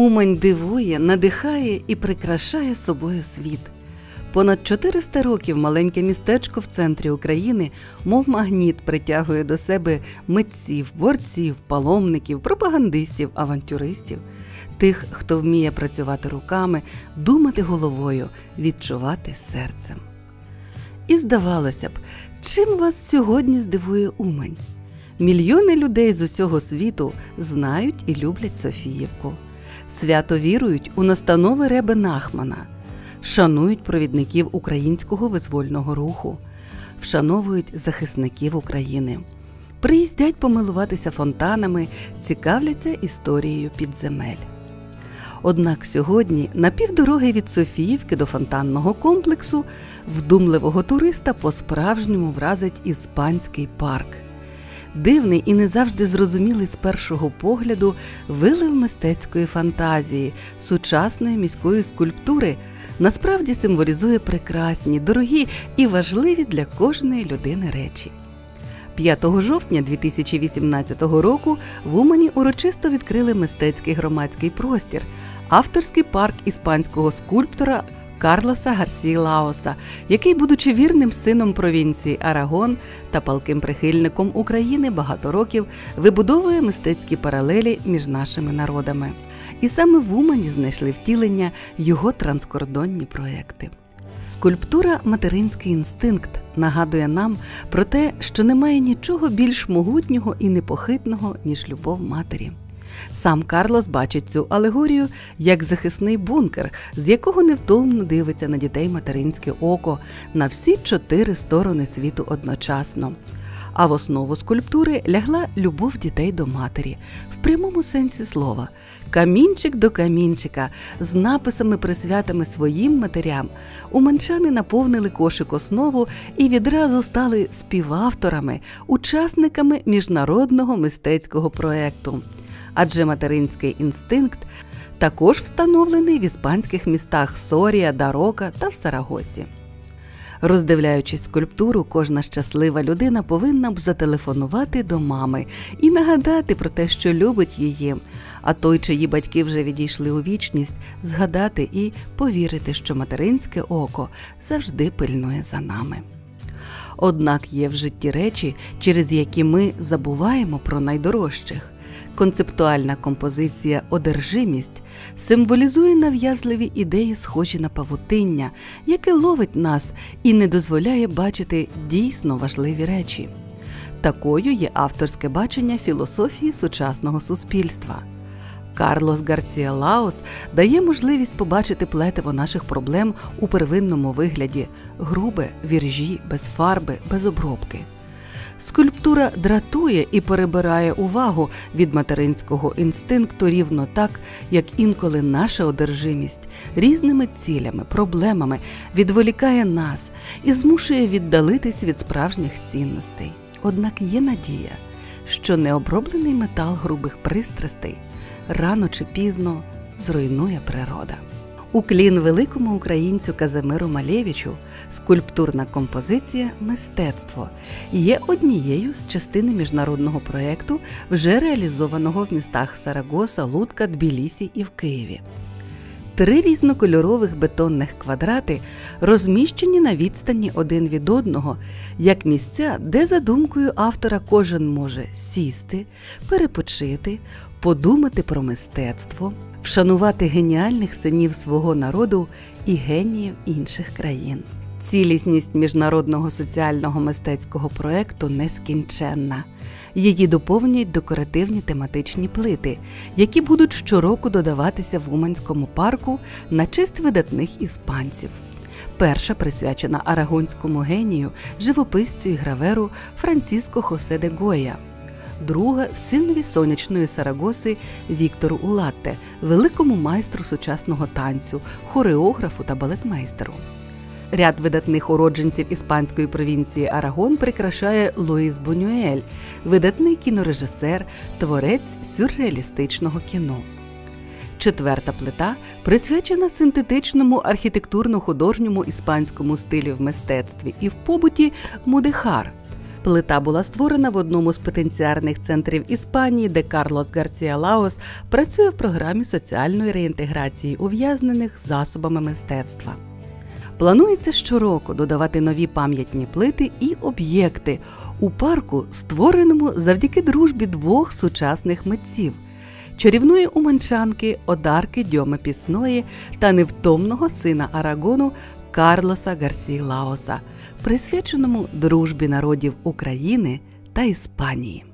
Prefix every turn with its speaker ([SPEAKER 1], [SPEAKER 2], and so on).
[SPEAKER 1] Умань дивує, надихає і прикрашає собою світ. Понад 400 років маленьке містечко в центрі України, мов магніт, притягує до себе митців, борців, паломників, пропагандистів, авантюристів, тих, хто вміє працювати руками, думати головою, відчувати серцем. І здавалося б, чим вас сьогодні здивує Умань? Мільйони людей з усього світу знають і люблять Софіївку, свято вірують у настанови Реби Нахмана, шанують провідників українського визвольного руху, вшановують захисників України, приїздять помилуватися фонтанами, цікавляться історією підземель. Однак сьогодні, на півдороги від Софіївки до фонтанного комплексу, вдумливого туриста по-справжньому вразить іспанський парк. Дивний і не завжди зрозумілий з першого погляду вилив мистецької фантазії, сучасної міської скульптури насправді символізує прекрасні, дорогі і важливі для кожної людини речі. 5 жовтня 2018 року в Умані урочисто відкрили мистецький громадський простір, авторський парк іспанського скульптора Карлоса Гарсі Лаоса, який, будучи вірним сином провінції Арагон та палким прихильником України багато років, вибудовує мистецькі паралелі між нашими народами. І саме в Умані знайшли втілення його транскордонні проекти. Скульптура Материнський інстинкт нагадує нам про те, що немає нічого більш могутнього і непохитного, ніж любов матері. Сам Карлос бачить цю алегорію як захисний бункер, з якого невтомно дивиться на дітей материнське око на всі чотири сторони світу одночасно. А в основу скульптури лягла любов дітей до матері в прямому сенсі слова, камінчик до камінчика з написами, присвятими своїм матерям. Уманчани наповнили кошик основу і відразу стали співавторами, учасниками міжнародного мистецького проекту адже материнський інстинкт також встановлений в іспанських містах Сорія, Дарока та в Сарагосі. Роздивляючись скульптуру, кожна щаслива людина повинна б зателефонувати до мами і нагадати про те, що любить її, а той, чиї батьки вже відійшли у вічність, згадати і повірити, що материнське око завжди пильнує за нами. Однак є в житті речі, через які ми забуваємо про найдорожчих. Концептуальна композиція Одержимість символізує нав'язливі ідеї, схожі на павутиння, яке ловить нас і не дозволяє бачити дійсно важливі речі. Такою є авторське бачення філософії сучасного суспільства. Карлос Гарсія Лаос дає можливість побачити плетиво наших проблем у первинному вигляді грубе, віржі, без фарби, без обробки. Скульптура дратує і перебирає увагу від материнського інстинкту рівно так, як інколи наша одержимість різними цілями, проблемами відволікає нас і змушує віддалитись від справжніх цінностей. Однак є надія, що необроблений метал грубих пристрастей рано чи пізно зруйнує природа. Уклін великому українцю Казимиру Малєвичу скульптурна композиція Мистецтво є однією з частини міжнародного проєкту, вже реалізованого в містах Сарагоса, Лутка, Тбілісі і в Києві. Три різнокольорових бетонних квадрати розміщені на відстані один від одного, як місця, де за думкою автора кожен може сісти, перепочити, подумати про мистецтво, вшанувати геніальних синів свого народу і геніїв інших країн. Цілісність міжнародного соціального мистецького проекту нескінченна. Її доповнюють декоративні тематичні плити, які будуть щороку додаватися в Уманському парку на честь видатних іспанців. Перша присвячена арагонському генію, живописцю і граверу Франциско Хосе де Гоя – друга синові сонячної Сарагоси Віктору Улатте, великому майстру сучасного танцю, хореографу та балетмейстеру. Ряд видатних уродженців іспанської провінції Арагон прикрашає Луїс Бунюель, видатний кінорежисер, творець сюрреалістичного кіно. Четверта плита присвячена синтетичному архітектурно-художньому іспанському стилі в мистецтві і в побуті Мудехар, Плита була створена в одному з пенітенціарних центрів Іспанії, де Карлос Гарсія Лаос працює в програмі соціальної реінтеграції ув'язнених засобами мистецтва. Планується щороку додавати нові пам'ятні плити і об'єкти у парку, створеному завдяки дружбі двох сучасних митців чарівної уманчанки Одарки Дьоми Пісної та невтомного сина Арагону Карлоса Гарсі Лаоса, присвяченому дружбі народів України та Іспанії.